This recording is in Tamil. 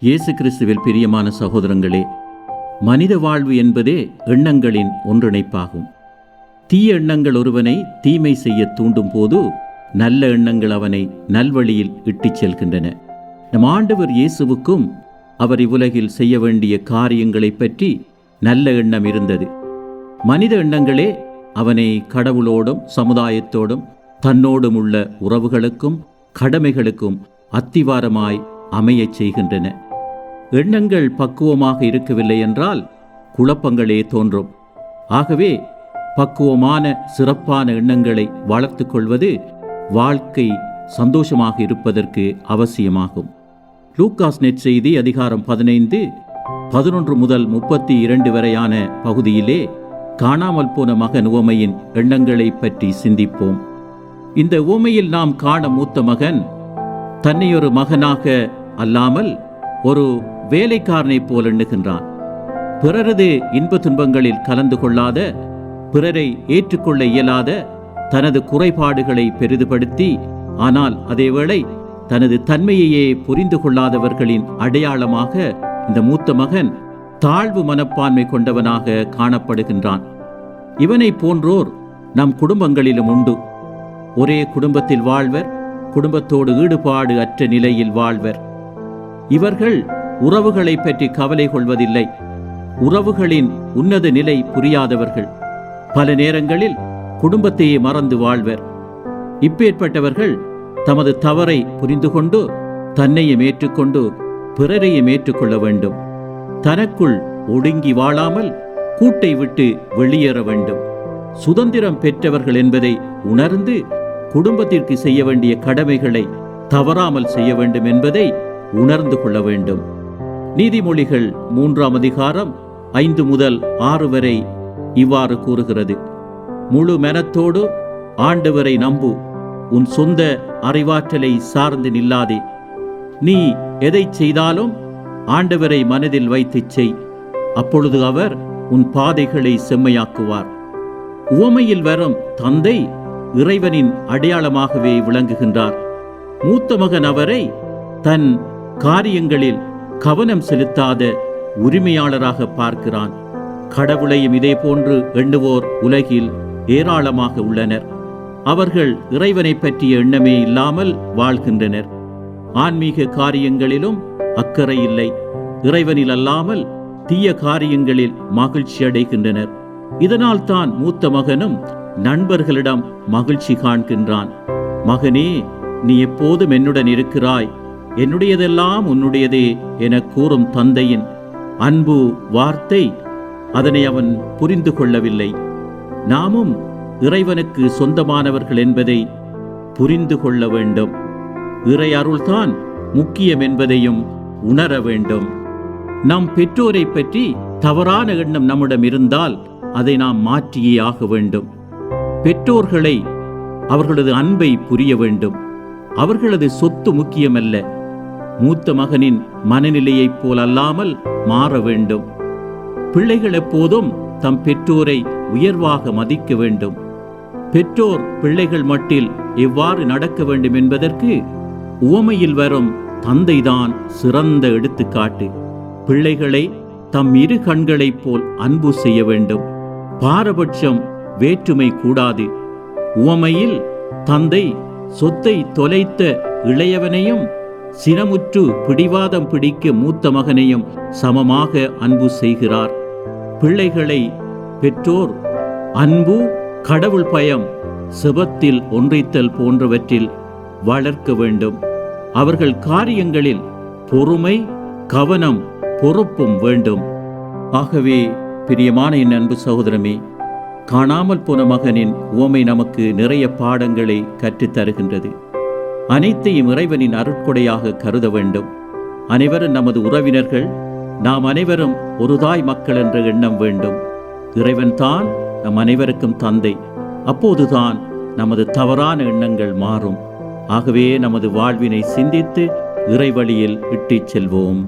இயேசு கிறிஸ்துவில் பிரியமான சகோதரங்களே மனித வாழ்வு என்பதே எண்ணங்களின் ஒன்றிணைப்பாகும். தீய எண்ணங்கள் ஒருவனை தீமை செய்ய தூண்டும் போது நல்ல எண்ணங்கள் அவனை நல்வழியில் இட்டுச் செல்கின்றன. நம் ஆண்டவர் இயேசுவுக்கும் அவர் இவ்வுலகில் செய்ய வேண்டிய காரியங்களைப் பற்றி நல்ல எண்ணம் இருந்தது. மனித எண்ணங்களே அவனை கடவுளோடும் சமுதாயத்தோடும் தன்னோடும் உள்ள உறவுகளுக்கும் கடமைகளுக்கும் அத்திவாரமாய் அமையச் செய்கின்றன. எண்ணங்கள் பக்குவமாக இருக்கவில்லை என்றால் குழப்பங்களே தோன்றும். ஆகவே பக்குவமான சிறப்பான எண்ணங்களை வளர்த்து கொள்வது வாழ்க்கை சந்தோஷமாக இருப்பதற்கு அவசியமாகும். லூக்காஸ் நெட் செய்தி அதிகாரம் பதினைந்து பதினொன்று முதல் முப்பத்தி இரண்டு வரையான பகுதியிலே காணாமல் போன மகன் உவமையின் எண்ணங்களை பற்றி சிந்திப்போம். இந்த உவமையில் நாம் காண மூத்த மகன் தன்னை ஒரு மகனாக அல்லாமல் ஒரு வேலைக்காரனைப் போல் எண்ணுகின்றான். பிறரது இன்ப துன்பங்களில் கலந்து கொள்ளாத பிறரை ஏற்றுக்கொள்ள இயலாத தனது குறைபாடுகளை பெரிதுபடுத்தி ஆனால் அதேவேளை தனது தன்மையையே புரிந்து கொள்ளாதவர்களின் அடையாளமாக இந்த மூத்த மகன் தாழ்வு மனப்பான்மை கொண்டவனாக காணப்படுகின்றான். இவனை போன்றோர் நம் குடும்பங்களிலும் உண்டு. ஒரே குடும்பத்தில் வாழ்வர் குடும்பத்தோடு ஈடுபாடு அற்ற நிலையில் வாழ்வர். இவர்கள் உறவுகளை பற்றி கவலை கொள்வதில்லை. உறவுகளின் உன்னத நிலை புரியாதவர்கள். பல நேரங்களில் குடும்பத்தையே மறந்து வாழ்வர். இப்பேற்பட்டவர்கள் தமது தவறை புரிந்து கொண்டு தன்னையும் ஏற்றுக்கொண்டு பிறரையும் ஏற்றுக்கொள்ள வேண்டும். தனக்குள் ஒடுங்கி வாழாமல் கூட்டை விட்டு வெளியேற வேண்டும். சுதந்திரம் பெற்றவர்கள் என்பதை உணர்ந்து குடும்பத்திற்கு செய்ய வேண்டிய கடமைகளை தவறாமல் செய்ய வேண்டும் என்பதை உணர்ந்து கொள்ள வேண்டும். நீதிமொழிகள் மூன்றாம் அதிகாரம் ஐந்து முதல் ஆறு வரை இவ்வாறு கூறுகிறது. முழு மனத்தோடு ஆண்டவரை நம்பு. உன் சொந்த அறிவாற்றலை சார்ந்து நில்லாதே. நீ எதை செய்தாலும் ஆண்டவரை மனதில் வைத்துச் செய். அப்பொழுது அவர் உன் பாதைகளை செம்மையாக்குவார். உவமையில் வரும் தந்தை இறைவனின் அடையாளமாகவே விளங்குகின்றார். மூத்த மகன் அவரை தன் காரியங்களில் கவனம் செலுத்தாத உரிமையாளராக பார்க்கிறான். கடவுளையும் இதே போன்று எண்ணுவோர் உலகில் ஏராளமாக உள்ளனர். அவர்கள் இறைவனை பற்றிய எண்ணமே இல்லாமல் வாழ்கின்றனர். ஆன்மீக காரியங்களிலும் அக்கறை இல்லை. இறைவனில் அல்லாமல் தீய காரியங்களில் மகிழ்ச்சி அடைகின்றனர். இதனால் தான் மூத்த மகனும் நண்பர்களிடம் மகிழ்ச்சி காண்கின்றான். மகனே நீ எப்போதும் என்னுடன் இருக்கிறாய். என்னுடையதெல்லாம் உன்னுடையதே என கூறும் தந்தையின் அன்பு வார்த்தை அதனை அவன் புரிந்து கொள்ளவில்லை. நாமும் இறைவனுக்கு சொந்தமானவர்கள் என்பதை புரிந்து கொள்ள வேண்டும். இறை அருள்தான் முக்கியம் என்பதையும் உணர வேண்டும். நம் பெற்றோரை பற்றி தவறான எண்ணம் நம்மிடம் இருந்தால் அதை நாம் மாற்றியே ஆக வேண்டும். பெற்றோர்களை அவர்களது அன்பை புரிய வேண்டும். அவர்களது சொத்து முக்கியமல்ல. மூத்த மகனின் மனநிலையைப் போல் அல்லாமல் மாற வேண்டும். பிள்ளைகள் எப்போதும் தம் பெற்றோரை உயர்வாக மதிக்க வேண்டும். பெற்றோர் பிள்ளைகள் மட்டில் எவ்வாறு நடக்க வேண்டும் என்பதற்கு உவமையில் வரும் தந்தைதான் சிறந்த எடுத்துக்காட்டு. பிள்ளைகளை தம் இரு கண்களைப் போல் அன்பு செய்ய வேண்டும். பாரபட்சம் வேற்றுமை கூடாது. உவமையில் தந்தை சொத்தை தொலைத்த இளையவனையும் சினமுற்று பிடிவாதம் பிடிக்க மூத்த மகனையும் சமமாக அன்பு செய்கிறார். பிள்ளைகளை பெற்றோர் அன்பு கடவுள் பயம் செபத்தில் ஒன்றித்தல் போன்றவற்றில் வளர்க்க வேண்டும். அவர்கள் காரியங்களில் பொறுமை கவனம் பொறுப்பும் வேண்டும். ஆகவே பிரியமான என் அன்பு சகோதரமே காணாமல் போன மகனின் உவமை நமக்கு நிறைய பாடங்களை கற்றுத் தருகின்றது அனைத்தையும் இறைவனின் அருட்கொடையாக கருத வேண்டும். அனைவரும் நமது உறவினர்கள் நாம் அனைவரும் ஒரு தாய் மக்கள் என்ற எண்ணம் வேண்டும். இறைவன் தான் நம் அனைவருக்கும் தந்தை. அப்போதுதான் நமது தவறான எண்ணங்கள் மாறும். ஆகவே நமது வாழ்வினை சிந்தித்து இறைவழியில் இட்டுச் செல்வோம்.